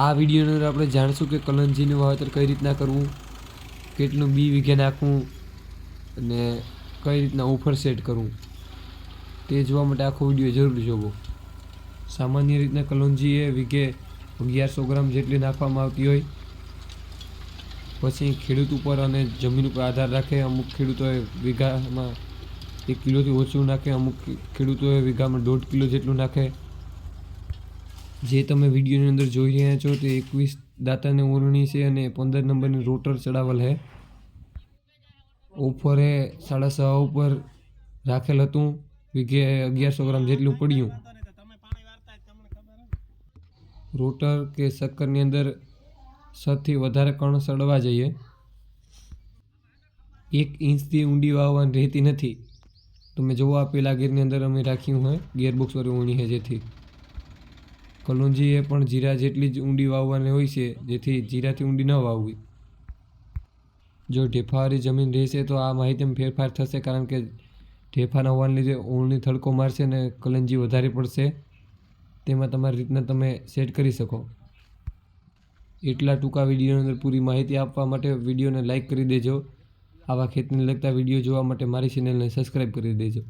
આ વિડીયોની અંદર આપણે જાણીશું કે કલંજીનું વાવેતર કઈ રીતના કરવું, કેટલું બી વીઘે નાખવું અને કઈ રીતના ઓફર સેટ કરવું. તે જોવા માટે આખો વીડિયો જરૂર જોવો. સામાન્ય રીતના કલોંજી એ વીઘે અગિયારસો ગ્રામ જેટલી નાખવામાં આવતી હોય. પછી ખેડૂત ઉપર અને જમીન ઉપર આધાર રાખે. અમુક ખેડૂતોએ વીઘામાં એક કિલોથી ઓછું નાખે, અમુક ખેડૂતોએ વીઘામાં દોઢ કિલો જેટલું નાખે. જે તમે વિડીયોની અંદર જોઈ રહ્યા છો તે એકવીસ દાતાને ઓરણી છે અને પંદર નંબરની રોટર ચડાવેલ છે ઓફરે સાડા છ ઉપર રાખેલ હતું. વીઘે અગિયારસો ગ્રામ જેટલું પડ્યું. રોટર કે શક્કરની અંદર સથી વધારે કણ સડવા જઈએ. એક ઇંચથી ઊંડી વાવવાની રહેતી નથી. તમે મેં જોવા આપેલા ગેરની અંદર અમે રાખ્યું હોય, ગિયરબોક્સ વાળી ઊંડી છે જેથી. કલોંજી એ પણ જીરા જેટલી જ ઊંડી વાવવાની હોય છે, જેથી જીરાથી ઊંડી ન વાવવી. જો ઢેફાવાળી જમીન રહેશે તો આ માહિતીમાં ફેરફાર થશે, કારણ કે ઢેફાના હોવાને લીધે ઊંડની થડકો મારશે અને કલંજી વધારે પડશે. તેમાં તમારી રીતના તમે સેટ કરી શકો. એટલા ટૂંકા વિડીયોની અંદર પૂરી માહિતી આપવા માટે વિડીયોને લાઇક કરી દેજો. આવા ખેતને લગતા વીડિયો જોવા માટે મારી ચેનલને સબસ્ક્રાઈબ કરી દેજો.